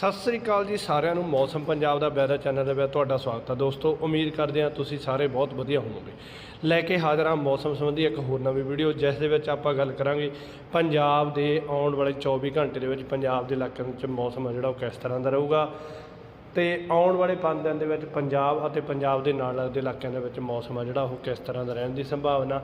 ਸਤਿ ਸ੍ਰੀ ਅਕਾਲ ਜੀ ਸਾਰਿਆਂ ਨੂੰ, ਮੌਸਮ ਪੰਜਾਬ ਦਾ ਵੈਦਰ ਚੈਨਲ ਦੇ ਵਿੱਚ ਤੁਹਾਡਾ ਸਵਾਗਤ ਹੈ। ਦੋਸਤੋ, ਉਮੀਦ ਕਰਦੇ ਹਾਂ ਤੁਸੀਂ ਸਾਰੇ ਬਹੁਤ ਵਧੀਆ ਹੋਵੋਗੇ। ਲੈ ਕੇ ਹਾਜ਼ਰ ਹਾਂ ਮੌਸਮ ਸੰਬੰਧੀ ਇੱਕ ਹੋਰ ਨਵੀਂ ਵੀਡੀਓ, ਜਿਸ ਦੇ ਵਿੱਚ ਆਪਾਂ ਗੱਲ ਕਰਾਂਗੇ ਪੰਜਾਬ ਦੇ ਆਉਣ ਵਾਲੇ 24 ਘੰਟੇ ਦੇ ਵਿੱਚ ਪੰਜਾਬ ਦੇ ਇਲਾਕਿਆਂ ਵਿੱਚ ਮੌਸਮ ਹੈ ਜਿਹੜਾ ਉਹ ਕਿਸ ਤਰ੍ਹਾਂ ਦਾ ਰਹੂਗਾ। ਤੇ ਆਉਣ ਵਾਲੇ 5 ਦਿਨ ਦੇ ਵਿੱਚ ਪੰਜਾਬ ਅਤੇ ਪੰਜਾਬ ਦੇ ਨਾਲ ਲੱਗਦੇ ਇਲਾਕਿਆਂ ਦੇ ਵਿੱਚ ਮੌਸਮ ਆ ਜਿਹੜਾ ਉਹ ਕਿਸ ਤਰ੍ਹਾਂ ਦਾ ਰਹਿਣ ਦੀ ਸੰਭਾਵਨਾ।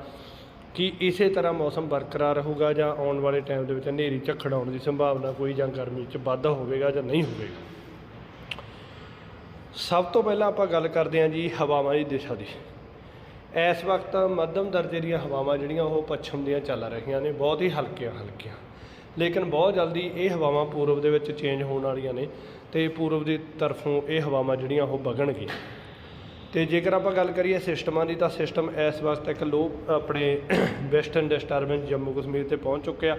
ਕੀ ਇਸੇ ਤਰ੍ਹਾਂ ਮੌਸਮ ਬਰਕਰਾਰ ਰਹੂਗਾ ਜਾਂ ਆਉਣ ਵਾਲੇ ਟਾਈਮ ਦੇ ਵਿੱਚ ਹਨੇਰੀ ਝੱਖੜ ਆਉਣ ਦੀ ਸੰਭਾਵਨਾ ਕੋਈ ਜਾਂ ਗਰਮੀ 'ਚ ਵਾਧਾ ਹੋਵੇਗਾ ਜਾਂ ਨਹੀਂ ਹੋਵੇਗਾ। ਸਭ ਤੋਂ ਪਹਿਲਾਂ ਆਪਾਂ ਗੱਲ ਕਰਦੇ ਹਾਂ ਜੀ ਹਵਾਵਾਂ ਦੀ ਦਿਸ਼ਾ ਦੀ। ਇਸ ਵਕਤ ਮੱਧਮ ਦਰਜੇ ਦੀਆਂ ਹਵਾਵਾਂ ਜਿਹੜੀਆਂ ਉਹ ਪੱਛਮ ਦੀਆਂ ਚੱਲ ਰਹੀਆਂ ਨੇ, ਬਹੁਤ ਹੀ ਹਲਕੀਆਂ ਹਲਕੀਆਂ। ਲੇਕਿਨ ਬਹੁਤ ਜਲਦੀ ਇਹ ਹਵਾਵਾਂ ਪੂਰਬ ਦੇ ਵਿੱਚ ਚੇਂਜ ਹੋਣ ਵਾਲੀਆਂ ਨੇ ਤੇ ਪੂਰਬ ਦੀ ਤਰਫੋਂ ਇਹ ਹਵਾਵਾਂ ਜਿਹੜੀਆਂ ਉਹ ਵਗਣਗੀਆਂ। ਤੇ ਜੇਕਰ ਆਪਾਂ ਗੱਲ ਕਰੀਏ ਸਿਸਟਮਾਂ ਦੀ, ਤਾਂ ਸਿਸਟਮ ਇਸ ਵਕਤ ਇੱਕ ਲੋ ਆਪਣੇ ਵੈਸਟਰਨ ਡਿਸਟਰਬੈਂਸ ਜੰਮੂ ਕਸ਼ਮੀਰ ਤੇ ਪਹੁੰਚ ਚੁੱਕਿਆ।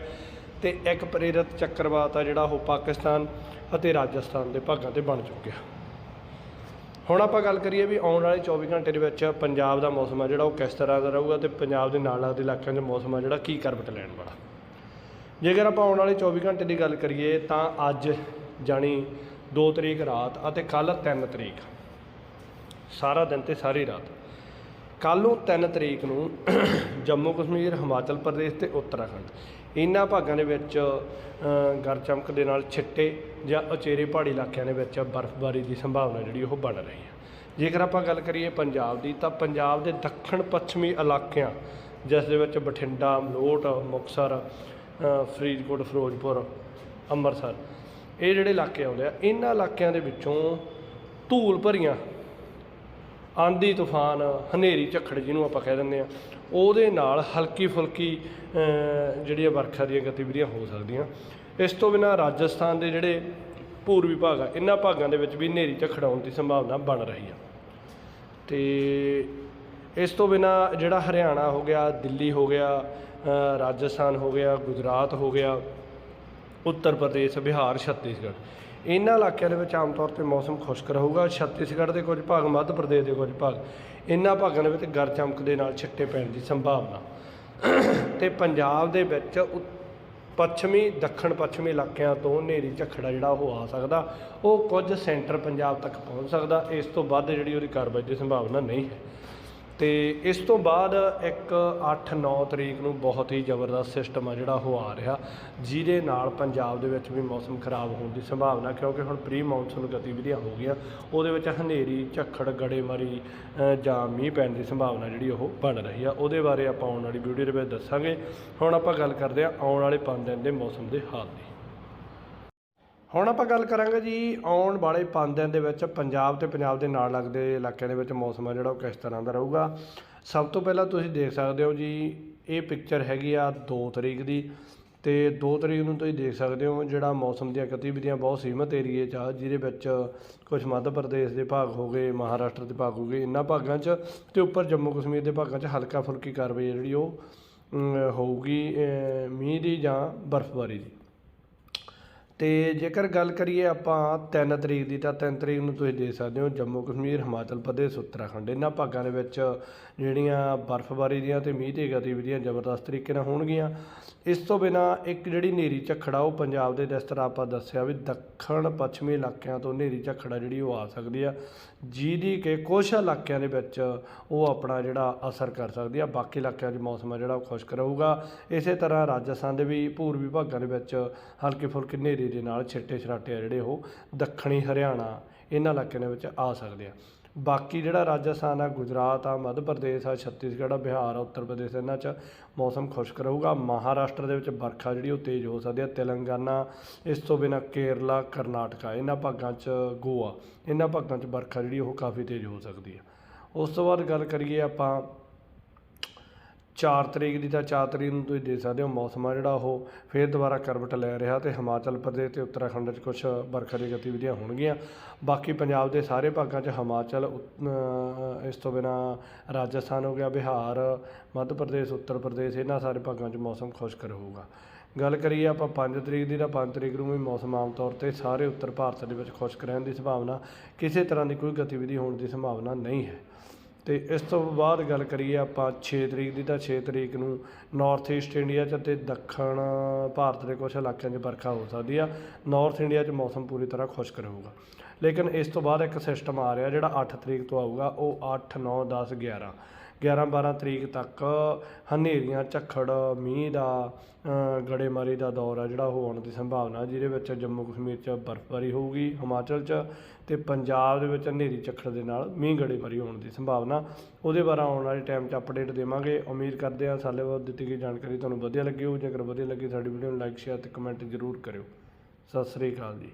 ਤੇ ਇੱਕ ਪ੍ਰੇਰਿਤ ਚੱਕਰਵਾਤ ਆ ਜਿਹੜਾ ਉਹ ਪਾਕਿਸਤਾਨ ਅਤੇ ਰਾਜਸਥਾਨ ਦੇ ਭਾਗਾਂ ਤੇ ਬਣ ਚੁੱਕਿਆ। ਹੁਣ ਆਪਾਂ ਗੱਲ ਕਰੀਏ ਵੀ ਆਉਣ ਵਾਲੇ 24 ਘੰਟੇ ਦੇ ਵਿੱਚ ਪੰਜਾਬ ਦਾ ਮੌਸਮ ਆ ਜਿਹੜਾ ਉਹ ਕਿਸ ਤਰ੍ਹਾਂ ਦਾ ਰਹੂਗਾ ਤੇ ਪੰਜਾਬ ਦੇ ਨਾਲ ਲੱਗਦੇ ਇਲਾਕਿਆਂ ਦੇ ਮੌਸਮ ਆ ਜਿਹੜਾ ਕੀ ਕਰਵਟ ਲੈਣ ਵਾਲਾ। ਜੇਕਰ ਆਪਾਂ ਆਉਣ ਵਾਲੇ 24 ਘੰਟੇ ਦੀ ਗੱਲ ਕਰੀਏ, ਤਾਂ ਅੱਜ ਜਾਣੀ 2 ਤਰੀਕ ਰਾਤ ਅਤੇ ਕੱਲ 3 ਤਰੀਕ। ਸਾਰਾ ਦਿਨ ਤੇ ਸਾਰੀ ਰਾਤ। ਕੱਲ੍ਹ ਨੂੰ 3 ਤਰੀਕ ਨੂੰ ਜੰਮੂ ਕਸ਼ਮੀਰ ਹਿਮਾਚਲ ਪ੍ਰਦੇਸ਼ ਤੇ ਉੱਤਰਾਖੰਡ। ਇਹਨਾਂ ਭਾਗਾਂ ਦੇ ਵਿੱਚ ਅ, ਗਰ ਚਮਕ ਦੇ ਨਾਲ ਛਿੱਟੇ ਜਾਂ ਉਚੇਰੇ ਪਹਾੜੀ ਇਲਾਕਿਆਂ ਦੇ ਵਿੱਚ ਬਰਫ਼ਬਾਰੀ ਦੀ ਸੰਭਾਵਨਾ ਜਿਹੜੀ ਉਹ ਬਣ ਰਹੀ ਹੈ। ਜੇਕਰ ਆਪਾਂ ਗੱਲ ਕਰੀਏ ਪੰਜਾਬ ਦੀ ਤਾਂ ਪੰਜਾਬ ਦੇ ਦੱਖਣ ਪੱਛਮੀ ਇਲਾਕਿਆਂ ਜਿਸ ਦੇ ਵਿੱਚ ਬਠਿੰਡਾ ਮਲੋਟ ਮੁਕਤਸਰ ਫਰੀਦਕੋਟ ਫਿਰੋਜ਼ਪੁਰ ਅੰਮ੍ਰਿਤਸਰ ਇਹ ਜਿਹੜੇ ਇਲਾਕੇ ਆਉਂਦੇ ਆ ਇਹਨਾਂ ਇਲਾਕਿਆਂ ਦੇ ਵਿੱਚੋਂ ਧੂਲ ਭਰੀਆਂ ਆਂਧੀ ਤੂਫਾਨ ਹਨੇਰੀ ਝੱਖੜ ਜਿਹਨੂੰ ਆਪਾਂ ਕਹਿ ਦਿੰਦੇ ਆ ਉਹਦੇ ਨਾਲ ਹਲਕੀ ਫੁਲਕੀ ਅ, ਜਿਹੜੀਆਂ ਵਰਖਾ ਦੀਆਂ ਗਤੀਵਿਧੀਆਂ ਹੋ ਸਕਦੀਆਂ। ਇਸ ਤੋਂ ਬਿਨਾਂ ਰਾਜਸਥਾਨ ਦੇ ਜਿਹੜੇ ਪੂਰਬੀ ਭਾਗ ਆ ਇਹਨਾਂ ਭਾਗਾਂ ਦੇ ਵਿੱਚ ਵੀ ਹਨੇਰੀ ਝੱਖੜ ਆਉਣ ਦੀ ਸੰਭਾਵਨਾ ਬਣ ਰਹੀ ਆ। ਤੇ ਇਸ ਤੋਂ ਬਿਨਾਂ ਜਿਹੜਾ ਹਰਿਆਣਾ ਹੋ ਗਿਆ ਦਿੱਲੀ ਹੋ ਗਿਆ ਰਾਜਸਥਾਨ ਹੋ ਗਿਆ ਗੁਜਰਾਤ ਹੋ ਗਿਆ ਉੱਤਰ ਪ੍ਰਦੇਸ਼, ਬਿਹਾਰ, ਛੱਤੀਸਗੜ੍ਹ। ਇਹਨਾਂ ਇਲਾਕਿਆਂ ਦੇ ਵਿੱਚ ਆਮ ਤੌਰ ਤੇ ਮੌਸਮ ਖੁਸ਼ਕ ਰਹੂਗਾ। ਛੱਤੀਸਗੜ੍ਹ ਦੇ ਕੁਝ ਭਾਗ, ਮੱਧ ਪ੍ਰਦੇਸ਼ ਦੇ ਕੁਝ ਭਾਗ, ਇਹਨਾਂ ਭਾਗਾਂ ਦੇ ਵਿੱਚ ਗਰ ਚਮਕ ਦੇ ਨਾਲ ਛਿੱਟੇ ਪੈਣ ਦੀ ਸੰਭਾਵਨਾ। ਤੇ ਪੰਜਾਬ ਦੇ ਵਿੱਚ ਉ- ਪੱਛਮੀ, ਦੱਖਣ ਪੱਛਮੀ ਇਲਾਕਿਆਂ ਤੋਂ ਹਨੇਰੀ, ਝੱਖੜਾ ਜਿਹੜਾ ਉਹ ਆ ਸਕਦਾ। ਉਹ ਕੁਝ ਸੈਂਟਰ ਪੰਜਾਬ ਤੱਕ ਪਹੁੰਚ ਸਕਦਾ। ਇਸ ਤੋਂ ਵੱਧ ਜਿਹੜੀ ਉਹਦੀ ਕਾਰਵਾਈ ਦੀ ਸੰਭਾਵਨਾ ਨਹੀਂ ਹੈ। ਅਤੇ ਇਸ ਤੋਂ ਬਾਅਦ ਇੱਕ 8-9 ਤਰੀਕ ਨੂੰ ਬਹੁਤ ਹੀ ਜ਼ਬਰਦਸਤ ਸਿਸਟਮ ਆ ਜਿਹੜਾ ਉਹ ਆ ਰਿਹਾ, ਜਿਹਦੇ ਨਾਲ ਪੰਜਾਬ ਦੇ ਵਿੱਚ ਵੀ ਮੌਸਮ ਖਰਾਬ ਹੋਣ ਦੀ ਸੰਭਾਵਨਾ, ਕਿਉਂਕਿ ਹੁਣ ਪ੍ਰੀ ਮੌਨਸੂਨ ਗਤੀਵਿਧੀਆਂ ਹੋ ਗਈਆਂ, ਉਹਦੇ ਵਿੱਚ ਹਨੇਰੀ, ਝੱਖੜ, ਗੜੇਮਾਰੀ ਜਾਂ ਮੀਂਹ ਪੈਣ ਦੀ ਸੰਭਾਵਨਾ ਜਿਹੜੀ ਉਹ ਬਣ ਰਹੀ ਆ। ਉਹਦੇ ਬਾਰੇ ਆਪਾਂ ਆਉਣ ਵਾਲੀ ਵੀਡੀਓ ਦੇ ਵਿੱਚ ਦੱਸਾਂਗੇ। ਹੁਣ ਆਪਾਂ ਗੱਲ ਕਰਦੇ ਹਾਂ ਆਉਣ ਵਾਲੇ 5 ਦਿਨ ਦੇ ਮੌਸਮ ਦੇ ਹਾਲ ਦੀ। ਹੁਣ ਆਪਾਂ ਗੱਲ ਕਰਾਂਗੇ ਜੀ ਆਉਣ ਵਾਲੇ 5 ਦਿਨ ਦੇ ਵਿੱਚ ਪੰਜਾਬ ਤੇ ਪੰਜਾਬ ਦੇ ਨਾਲ ਲੱਗਦੇ ਇਲਾਕਿਆਂ ਦੇ ਵਿੱਚ ਮੌਸਮ ਆ ਜਿਹੜਾ ਉਹ ਕਿਸ ਤਰ੍ਹਾਂ ਦਾ ਰਹੂਗਾ। ਸਭ ਤੋਂ ਪਹਿਲਾਂ ਤੁਸੀਂ ਦੇਖ ਸਕਦੇ ਹੋ ਜੀ, ਇਹ ਪਿਕਚਰ ਹੈਗੀ ਆ 2 ਤਰੀਕ ਦੀ ਤੇ 2 ਤਰੀਕ ਨੂੰ ਤੁਸੀਂ ਦੇਖ ਸਕਦੇ ਹੋ ਜਿਹੜਾ ਮੌਸਮ ਦੀਆਂ ਗਤੀਵਿਧੀਆਂ ਬਹੁਤ ਸੀਮਤ ਏਰੀਏ 'ਚ ਆ, ਜਿਹਦੇ ਵਿੱਚ ਕੁਝ ਮੱਧ ਪ੍ਰਦੇਸ਼ ਦੇ ਭਾਗ ਹੋ ਗਏ, ਮਹਾਰਾਸ਼ਟਰ ਦੇ ਭਾਗ ਹੋ ਗਏ ਇਹਨਾਂ ਭਾਗਾਂ 'ਚ ਤੇ ਉੱਪਰ ਜੰਮੂ ਕਸ਼ਮੀਰ ਦੇ ਭਾਗਾਂ 'ਚ ਹਲਕਾ ਫੁਲਕੀ ਕਾਰਵਾਈ ਜਿਹੜੀ ਉਹ ਹੋਊਗੀ ਮੀਂਹ ਦੀ ਜਾਂ ਬਰਫ਼ਬਾਰੀ ਦੀ। ਅਤੇ ਜੇਕਰ ਗੱਲ ਕਰੀਏ ਆਪਾਂ ਤਿੰਨ ਤਰੀਕ ਦੀ, ਤਾਂ ਤਿੰਨ ਤਰੀਕ ਨੂੰ ਤੁਸੀਂ ਦੇਖ ਸਕਦੇ ਹੋ ਜੰਮੂ ਕਸ਼ਮੀਰ, ਹਿਮਾਚਲ ਪ੍ਰਦੇਸ਼, ਉੱਤਰਾਖੰਡ। ਇਹਨਾਂ ਭਾਗਾਂ ਦੇ ਵਿੱਚ ਜਿਹੜੀਆਂ ਬਰਫ਼ਬਾਰੀ ਦੀਆਂ ਅਤੇ ਮੀਂਹ ਦੀਆਂ ਗਤੀਵਿਧੀਆਂ ਜ਼ਬਰਦਸਤ ਤਰੀਕੇ ਨਾਲ ਹੋਣਗੀਆਂ। ਇਸ ਤੋਂ ਬਿਨਾ ਇੱਕ ਜਿਹੜੀ ਹਨੇਰੀ ਝੱਖੜਾ, ਉਹ ਪੰਜਾਬ ਦੇ ਜਿਸ ਤਰ੍ਹਾਂ ਆਪਾਂ ਦੱਸਿਆ ਵੀ ਦੱਖਣ ਪੱਛਮੀ ਇਲਾਕਿਆਂ ਤੋਂ ਹਨੇਰੀ ਝੱਖੜਾ ਜਿਹੜੀ ਉਹ ਆ ਸਕਦੀ ਆ, ਜਿਹਦੀ ਕਿ ਕੁਝ ਇਲਾਕਿਆਂ ਦੇ ਵਿੱਚ ਉਹ ਆਪਣਾ ਜਿਹੜਾ ਅਸਰ ਕਰ ਸਕਦੀ ਆ। ਬਾਕੀ ਇਲਾਕਿਆਂ 'ਚ ਮੌਸਮ ਆ ਜਿਹੜਾ ਉਹ ਖੁਸ਼ਕ ਰਹੂਗਾ। ਇਸੇ ਤਰ੍ਹਾਂ ਰਾਜਸਥਾਨ ਦੇ ਵੀ ਪੂਰਬੀ ਭਾਗਾਂ ਦੇ ਵਿੱਚ ਹਲਕੇ ਫੁਲਕੇ ਹਨੇਰੀ ਦੇ ਨਾਲ ਛਿੱਟੇ ਛਰਾਟੇ ਆ ਜਿਹੜੇ ਉਹ ਦੱਖਣੀ ਹਰਿਆਣਾ ਇਹਨਾਂ ਇਲਾਕਿਆਂ ਦੇ ਵਿੱਚ ਆ ਸਕਦੇ ਆ। ਬਾਕੀ ਜਿਹੜਾ ਰਾਜਸਥਾਨ ਆ, ਗੁਜਰਾਤ ਆ, ਮੱਧ ਪ੍ਰਦੇਸ਼ ਆ, ਛੱਤੀਸਗੜ੍ਹ ਆ, ਬਿਹਾਰ ਆ, ਉੱਤਰ ਪ੍ਰਦੇਸ਼ ਇਹਨਾਂ 'ਚ ਮੌਸਮ ਖੁਸ਼ਕ ਰਹੂਗਾ। ਮਹਾਰਾਸ਼ਟਰ ਦੇ ਵਿੱਚ ਵਰਖਾ ਜਿਹੜੀ ਉਹ ਤੇਜ਼ ਹੋ ਸਕਦੀ ਹੈ ਤੇਲੰਗਾਨਾ, ਇਸ ਤੋਂ ਬਿਨਾਂ ਕੇਰਲਾ, ਕਰਨਾਟਕਾ ਇਹਨਾਂ ਭਾਗਾਂ 'ਚ ਗੋਆ, ਇਹਨਾਂ ਭਾਗਾਂ 'ਚ ਵਰਖਾ ਜਿਹੜੀ ਉਹ ਕਾਫੀ ਤੇਜ਼ ਹੋ ਸਕਦੀ ਹੈ ਉਸ ਤੋਂ ਬਾਅਦ ਗੱਲ ਕਰੀਏ ਆਪਾਂ 4 ਤਰੀਕ ਦੀ ਤਾਂ 4 ਤਰੀਕ ਨੂੰ ਤੁਸੀਂ ਦੇਖ ਸਕਦੇ ਹੋ ਮੌਸਮ ਆ ਜਿਹੜਾ ਉਹ, ਫੇਰ ਦੁਬਾਰਾ ਕਰਵਟ ਲੈ ਰਿਹਾ ਤੇ ਹਿਮਾਚਲ ਪ੍ਰਦੇਸ਼ ਤੇ ਉੱਤਰਾਖੰਡ 'ਚ ਕੁਝ ਵਰਖਾ ਦੀਆਂ ਗਤੀਵਿਧੀਆਂ ਹੋਣਗੀਆਂ। ਬਾਕੀ ਪੰਜਾਬ ਦੇ ਸਾਰੇ ਭਾਗਾਂ 'ਚ ਹਿਮਾਚਲ, ਉਤ- ਇਸ ਤੋਂ ਬਿਨਾਂ ਰਾਜਸਥਾਨ ਹੋ ਗਿਆ, ਬਿਹਾਰ, ਮੱਧ ਪ੍ਰਦੇਸ਼, ਉੱਤਰ ਪ੍ਰਦੇਸ਼, ਇਹਨਾਂ ਸਾਰੇ ਭਾਗਾਂ 'ਚ ਮੌਸਮ ਖੁਸ਼ਕ ਰਹੂਗਾ। ਗੱਲ ਕਰੀਏ ਆਪਾਂ 5 ਤਰੀਕ ਦੀ ਤਾਂ 5 ਤਰੀਕ ਨੂੰ ਵੀ ਮੌਸਮ ਆਮ ਤੌਰ ਤੇ ਸਾਰੇ ਉੱਤਰ ਭਾਰਤ ਦੇ ਵਿੱਚ ਖੁਸ਼ਕ ਰਹਿਣ ਦੀ ਸੰਭਾਵਨਾ, ਕਿਸੇ ਤਰ੍ਹਾਂ ਦੀ ਕੋਈ ਗਤੀਵਿਧੀ ਹੋਣ ਦੀ ਸੰਭਾਵਨਾ ਨਹੀਂ ਹੈ। ਅਤੇ ਇਸ ਤੋਂ ਬਾਅਦ ਗੱਲ ਕਰੀਏ ਆਪਾਂ ਛੇ ਤਰੀਕ ਦੀ, ਤਾਂ ਛੇ ਤਰੀਕ ਨੂੰ ਨਾਰਥ ਈਸਟ ਇੰਡੀਆ 'ਚ ਅਤੇ ਦੱਖਣ ਭਾਰਤ ਦੇ ਕੁਝ ਇਲਾਕਿਆਂ 'ਚ ਵਰਖਾ ਹੋ ਸਕਦੀ ਆ। ਨਾਰਥ ਇੰਡੀਆ 'ਚ ਮੌਸਮ ਪੂਰੀ ਤਰ੍ਹਾਂ ਖੁਸ਼ਕ ਰਹੂਗਾ। ਲੇਕਿਨ ਇਸ ਤੋਂ ਬਾਅਦ ਇੱਕ ਸਿਸਟਮ ਆ ਰਿਹਾ ਜਿਹੜਾ 8 ਤਰੀਕ ਤੋਂ ਆਊਗਾ, ਉਹ 8 9 10 11 11 12 ਤਰੀਕ ਤੱਕ ਹਨੇਰੀਆਂ, ਝੱਖੜ, ਮੀਂਹ ਦਾ ਗੜੇਮਾਰੀ ਦਾ ਦੌਰ ਆ ਜਿਹੜਾ ਉਹ ਆਉਣ ਦੀ ਸੰਭਾਵਨਾ, ਜਿਹਦੇ ਵਿੱਚ ਜੰਮੂ ਕਸ਼ਮੀਰ 'ਚ ਬਰਫ਼ਬਾਰੀ ਹੋਊਗੀ ਹਿਮਾਚਲ 'ਚ ਤੇ ਪੰਜਾਬ ਦੇ ਵਿੱਚ ਹਨੇਰੀ ਝੱਖੜ ਦੇ ਨਾਲ ਮੀਂਹ ਗੜੇਮਾਰੀ ਹੋਣ ਦੀ ਸੰਭਾਵਨਾ। ਉਹਦੇ ਬਾਰੇ ਆਉਣ ਵਾਲੇ ਟਾਈਮ 'ਚ ਅਪਡੇਟ ਦੇਵਾਂਗੇ। ਉਮੀਦ ਕਰਦੇ ਹਾਂ ਸਾਡੇ ਵੱਲੋਂ ਦਿੱਤੀ ਗਈ ਜਾਣਕਾਰੀ ਤੁਹਾਨੂੰ ਵਧੀਆ ਲੱਗੀ ਹੋਊ। ਜੇਕਰ ਵਧੀਆ ਲੱਗੀ ਸਾਡੀ ਵੀਡੀਓ ਨੂੰ ਲਾਈਕ ਸ਼ੇਅਰ ਤੇ ਕਮੈਂਟ ਜ਼ਰੂਰ ਕਰਿਓ। ਸਤਿ ਸ੍ਰੀ ਅਕਾਲ ਜੀ।